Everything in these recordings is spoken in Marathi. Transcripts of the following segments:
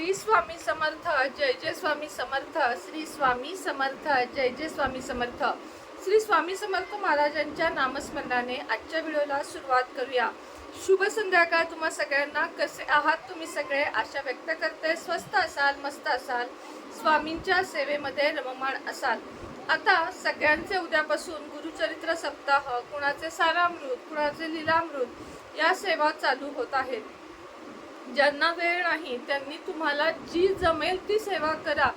श्री स्वामी समर्थ जय जय स्वामी समर्थ श्री स्वामी समर्थ जय जय स्वामी समर्थ. श्री स्वामी समर्थ महाराजांच्या नामस्मरणाने आजच्या व्हिडिओला सुरुवात करूया. शुभ संध्याकाळ तुम्हा सगळ्यांना. कसे आहात तुम्ही सगळे? आशा व्यक्त करते. स्वस्त असाल मस्त असाल. स्वामींच्या सेवेमध्ये रममाण असाल. आता सगळ्यांचे उद्यापासून गुरुचरित्र सप्ताह कुणाचे सारामृत कुणाचे लीलामृत या सेवा चालू होत आहेत. ज्यांना वेळ नाही त्यांनी तुम्हाला जी जमेल ती सेवा करा.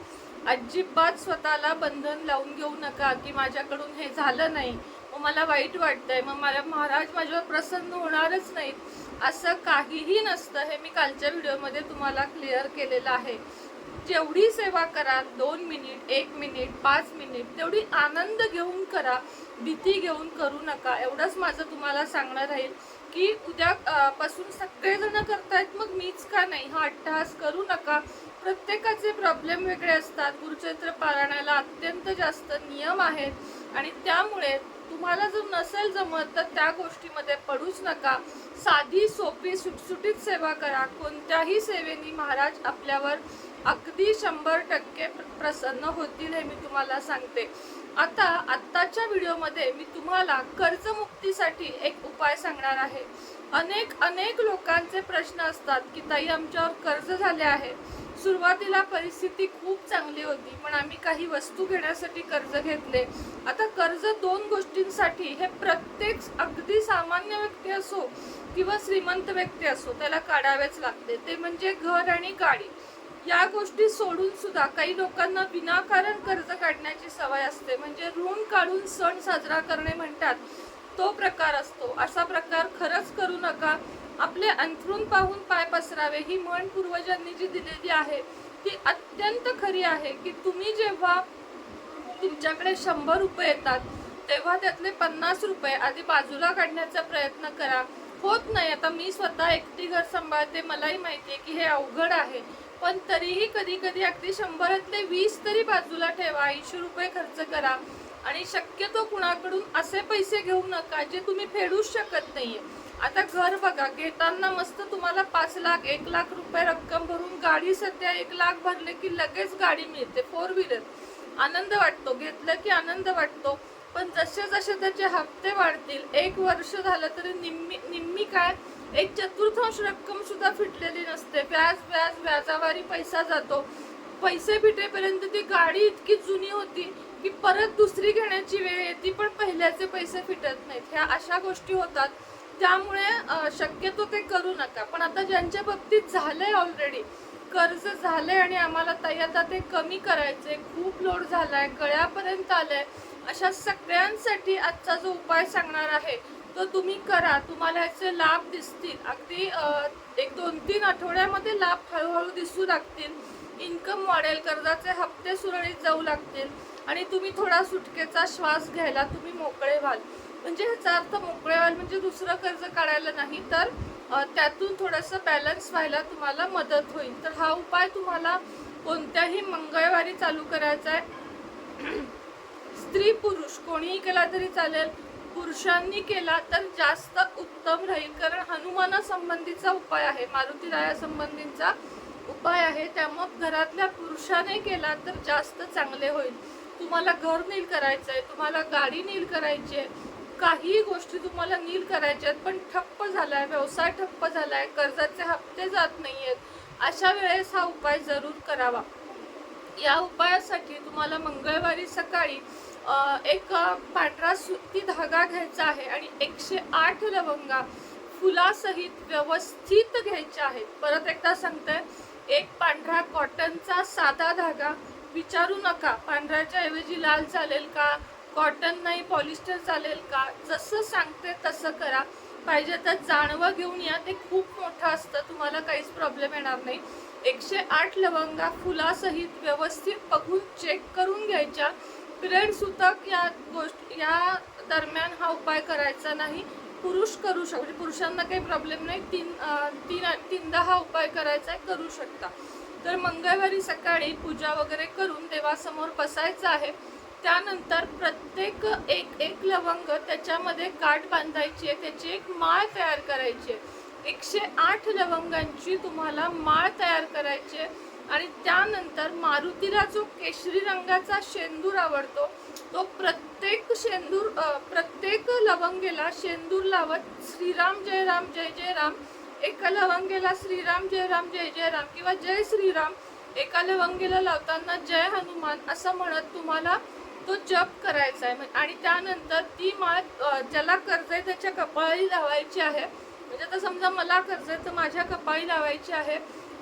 अजिबात स्वतःला बंधन लावून घेऊ नका की माझ्याकडून हे झालं नाही. मग मला वाईट वाटतंय. मग मला महाराज माझ्यावर प्रसन्न होणारच नाहीत. असं काहीही नसतं. हे मी कालच्या व्हिडिओमध्ये तुम्हाला क्लिअर केलेलं आहे. जेवढी सेवा करा दोन मिनिट एक मिनिट पाच मिनिट तेवढी आनंद घेऊन करा भीती घेऊन करू नका. एवढंच माझं तुम्हाला सांगणं राहील. की उद्या पासून सगळेजण करतायत मग मीच का नाही? हा अट्टहास करू नका. प्रत्येकाचे प्रॉब्लेम वेगळे असतात. गुरुचरित्र पारायणाला अत्यंत जास्त नियम आहेत आणि त्यामुळे तुम्हाला जर नसेल जमत तर त्या गोष्टीमध्ये पडूच नका. साधी सोपी सुटसुटीत सेवा करा. कोणत्याही सेवेनी महाराज आपल्यावर अगदी शंभर टक्के प्रसन्न होतील हे मी तुम्हाला सांगते. आता आत्ताच्या व्हिडिओमध्ये मी तुम्हाला कर्जमुक्तीसाठी एक उपाय सांगणार आहे. अनेक अनेक लोकांचे प्रश्न असतात की ताई आमच्यावर कर्ज झाले आहे. सुरुवातीला परिस्थिती खूप चांगली होती पण आम्ही काही वस्तू घेण्यासाठी कर्ज घेतले. आता कर्ज दोन गोष्टींसाठी हे प्रत्येक अगदी सामान्य व्यक्ती असो किंवा श्रीमंत व्यक्ती असो त्याला काढावेच लागते. ते म्हणजे घर आणि गाडी. या गोष्टी सोडून सुद्धा काही लोकांना विनाकारण कर्ज काढण्याची सवय असते. म्हणजे ऋण काढून सण साजरा करणे म्हणतात तो प्रकार असतो. असा प्रकार खरंच करू नका. आपले अंथरूण पाहून पाय पसरावे. ही म्हण पूर्वजांनी जी दिलेली आहे ती अत्यंत खरी आहे की तुम्ही जेव्हा तुमच्याकडे शंभर रुपये येतात तेव्हा त्यातले पन्नास रुपये आधी बाजूला काढण्याचा प्रयत्न करा. होत नाही. आता मी स्वतः एकटी घर सांभाळते. मलाही माहिती आहे की हे अवघड आहे. पण तरीही कधी कधी अगदी शंभरातले वीस तरी बाजूला ठेवा ऐंशी रुपये खर्च करा. आणि शक्यतो कुणाकडून असे पैसे घेऊ नका जे तुम्ही फेडूच शकत नाहीये. आता घर बघा घेताना मस्त तुम्हाला पाच लाख एक लाख रुपये रक्कम भरून गाडी सध्या एक लाख भरले की लगेच गाडी मिळते फोर व्हीलर आनंद वाटतो घेतलं की आनंद वाटतो. पण जसे जसे त्याचे हप्ते वाढतील एक वर्ष झालं तरी निम्मी निम्मी काय? एक चतुर्थांश रक्कम सुद्धा फिटलेली नसते. व्याज व्याज व्याजावारी पैसा जातो. पैसे फिटेपर्यंत ती गाडी इतकी जुनी होती की परत दुसरी घेण्याची वेळ येते पण पहिल्याचे पैसे फिटत नाहीत. ह्या अशा गोष्टी होतात. त्यामुळे शक्यतो ते करू नका. पण आता ज्यांच्या बाबतीत झालंय ऑलरेडी कर्ज झालंय आणि आम्हाला ताई आता ते कमी करायचे खूप लोड झालाय गळ्यापर्यंत आलंय. अशा सगळ्यांसाठी आजचा जो उपाय सांगणार आहे तो तुम्ही करा. तुम्हाला याचे लाभ दिसतील. अगदी एक दोन तीन आठवड्यामध्ये लाभ हळूहळू दिसू लागतील. इन्कम वाढेल कर्जाचे हप्ते सुरळीत जाऊ लागतील. आणि तुम्ही थोडा सुटकेचा श्वास घ्यायला तुम्ही मोकळे व्हाल. म्हणजे ह्याचा अर्थ मोकळे व्हाल म्हणजे दुसरं कर्ज काढायला नाही तर त्यातून थोडंसं बॅलन्स व्हायला तुम्हाला मदत होईल. तर हा उपाय तुम्हाला कोणत्याही मंगळवारी चालू करायचा आहे. स्त्री पुरुष कोणीही केला तरी चालेल. पुरुषांनी केला तर जास्त उत्तम राहील. कारण हनुमाना संबंधीचा उपाय आहे मारुती संबंधीचा उपाय आहे. त्यामुळं घरातल्या पुरुषाने केला तर जास्त चांगले होईल. तुम्हाला घर नील करायचं आहे तुम्हाला गाडी नील करायची आहे. काही गोष्टी तुम्हाला नील करायच्या आहेत पण ठप्प झालाय व्यवसाय ठप्प झालाय कर्जाचे हप्ते जात नाही आहेत अशा वेळेस हा उपाय जरूर करावा. या उपायासाठी तुम्हाला मंगळवारी सकाळी एक पांढरा सुती धागा घ्यायचा आहे आणि एकशे आठ लवंगा फुलासहित व्यवस्थित घ्यायच्या आहेत. परत एकदा सांगते एक पांढरा कॉटनचा साधा धागा विचारू नका. पांढऱ्याच्या ऐवजी लाल चालेल का? कॉटन नाही पॉलिस्टर चालेल का? जसं सांगते तसं करा. पाहिजे तर जाणवं घेऊन या. ते खूप मोठं असतं. तुम्हाला काहीच प्रॉब्लेम येणार नाही. एकशे आठ लवंगा फुलासहित व्यवस्थित बघून चेक करून घ्यायच्या. पिरियड सुतक या गोष्ट या दरम्यान हा उपाय करायचा नाही. पुरुष करू शकतो. म्हणजे पुरुषांना काही प्रॉब्लेम नाही. तीन तीन तीनदा हा उपाय करायचा आहे करू शकता. तर मंगळवारी सकाळी पूजा वगैरे करून देवासमोर बसायचं आहे. त्यानंतर प्रत्येक एक एक लवंग त्याच्यामध्ये गाठ बांधायची आहे त्याची एक माळ तयार करायची आहे एकशे आठ लवंगांची तुम्हाला माळ तयार करायची आहे. आणि त्यानंतर मारुतीला जो केशरी रंगाचा शेंदूर आवडतो तो प्रत्येक शेंदूर प्रत्येक लवंगेला शेंदूर लावत श्रीराम जय राम जय जय राम एका लवंगेला श्रीराम जय राम जय जय राम किंवा जय श्रीराम एका लवंगेला लावताना जय हनुमान असं म्हणत तुम्हाला तो जप करायचा आहे. आणि त्यानंतर ती माळ ज्याला कर्ज आहे त्याच्या कपाळी लावायची आहे. म्हणजे आता समजा मला कर्ज आहे तर माझ्या कपाळी लावायची आहे.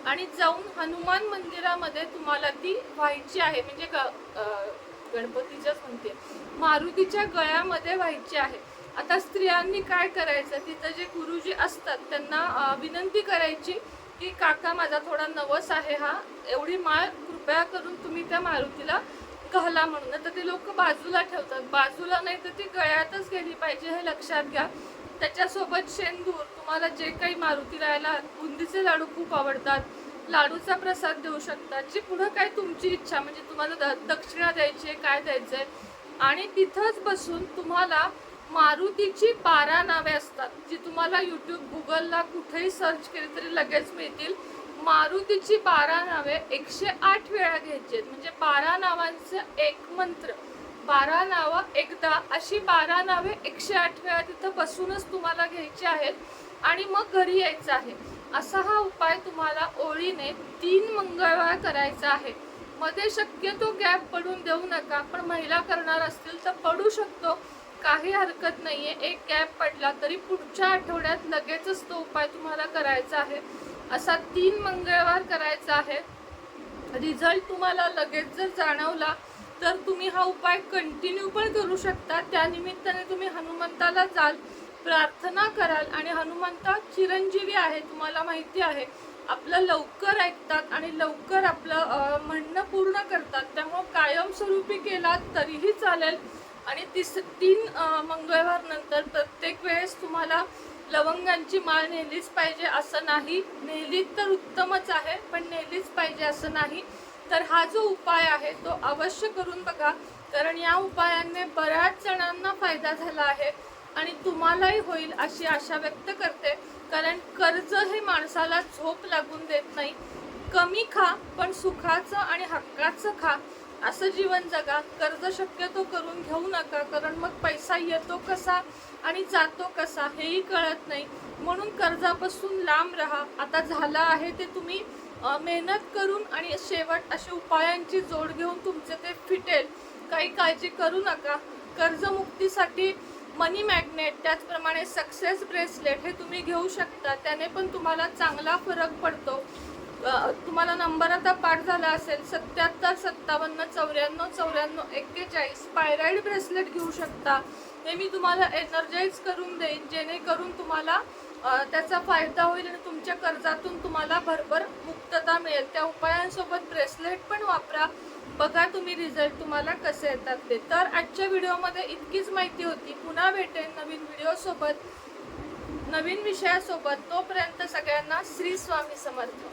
आणि जाऊन हनुमान मंदिरामध्ये तुम्हाला ती व्हायची आहे. म्हणजे ग- गणपतीच्याच म्हणते मारुतीच्या गळ्यामध्ये व्हायची आहे. आता स्त्रियांनी काय करायचं? तिथं जे गुरुजी असतात त्यांना विनंती करायची की काका माझा थोडा नवस आहे हा. एवढी माळ कृपया करून तुम्ही त्या मारुतीला कहला म्हणून. तर ते लोक बाजूला ठेवतात. बाजूला नाही तर ती गळ्यातच गेली पाहिजे हे लक्षात घ्या. त्याच्यासोबत शेंदूर तुम्हाला जे काही मारुतीला यायला बुंदीचे लाडू खूप आवडतात. लाडूचा प्रसाद देऊ शकतात. जी पुढं काय तुमची इच्छा म्हणजे तुम्हाला द- दक्षिणा द्यायची आहे काय द्यायचं आहे आणि तिथंच बसून तुम्हाला मारुतीची बारा नावे असतात जी तुम्हाला यूट्यूब गुगलला कुठेही सर्च केली तरी लगेच मिळतील. मारुतीची बारा नावे एकशे आठ वेळा घ्यायची आहेत म्हणजे बारा नावांचं एक मंत्र. बारा नावं एकदा अशी बारा नावे एकशे आठ वेळा तिथं बसूनच तुम्हाला घ्यायची आहेत आणि मग घरी यायचं आहे. असा हा उपाय तुम्हाला ओळीने तीन मंगळवार करायचा आहे. मध्ये शक्यतो गॅप पडून देऊ नका पण महिला करणार असतील तर पडू शकतो. काही हरकत नाही आहे एक गॅप पडला तरी पुढच्या आठवड्यात लगेचच तो उपाय तुम्हाला करायचा आहे. असा तीन मंगळवार करायचा आहे. रिझल्ट तुम्हाला लगेच जर जाणवला तर तुम्ही हा उपाय कंटिन्यू पण करू शकता. त्यानिमित्ताने तुम्ही हनुमंताला जाल प्रार्थना कराल आणि हनुमंता चिरंजीवी आहे तुम्हाला माहिती आहे. आपलं लवकर ऐकतात आणि लवकर आपलं म्हणणं पूर्ण करतात. त्यामुळं कायमस्वरूपी केला तरीही चालेल. आणि तिस तीन मंगळवार नंतर प्रत्येक वेळेस तुम्हाला लवंगांची माळ नेलीच पाहिजे असं नाही. नेलीत तर उत्तमच आहे पण नेलीच पाहिजे असं नाही. तर हा जो उपाय आहे तो अवश्य करून बघा. कारण या उपायाने बऱ्याच जणांना फायदा झाला आहे आणि तुम्हालाही होईल अशी आशा व्यक्त करते. कारण कर्ज हे माणसाला झोप लागून देत नाही. कमी खा पण सुखाचं आणि हक्काचं खा. असं जीवन जगा. कर्ज शक्यतो करून घेऊ नका कारण मग पैसा येतो कसा आणि जातो कसा हेही कळत नाही. म्हणून कर्जापासून लांब राहा. आता झालं आहे ते तुम्ही मेहनत करून आणि शेवट अशा उपायांची जोड घेऊन तुमचे ते फिटेल. काही काळजी करू नका. कर्जमुक्तीसाठी मनी मॅग्नेट त्याचप्रमाणे सक्सेस ब्रेसलेट हे तुम्ही घेऊ शकता. त्याने पण तुम्हाला चांगला फरक पडतो. नंबर आता पाठ झाला असेल सत्याहत्तर सत्तावन्न चौऱ्याण्णव चौऱ्याण्णव एक्केचाळीस पायराईड ब्रेसलेट घेऊ शकता. हे मी तुम्हाला एनर्जाईज करून देईन जेणेकरून तुम्हाला त्याचा फायदा होईल आणि तुमच्या कर्जातून तुम्हाला भरभर मुक्तता मिळेल. त्या उपायांसोबत ब्रेसलेट पण वापरा. बघा तुम्ही रिझल्ट तुम्हाला कसे येतात ते. तर आजच्या व्हिडिओमध्ये इतकीच माहिती होती. पुन्हा भेटेन नवीन व्हिडिओसोबत नवीन विषयासोबत. तोपर्यंत सगळ्यांना श्री स्वामी समर्थ.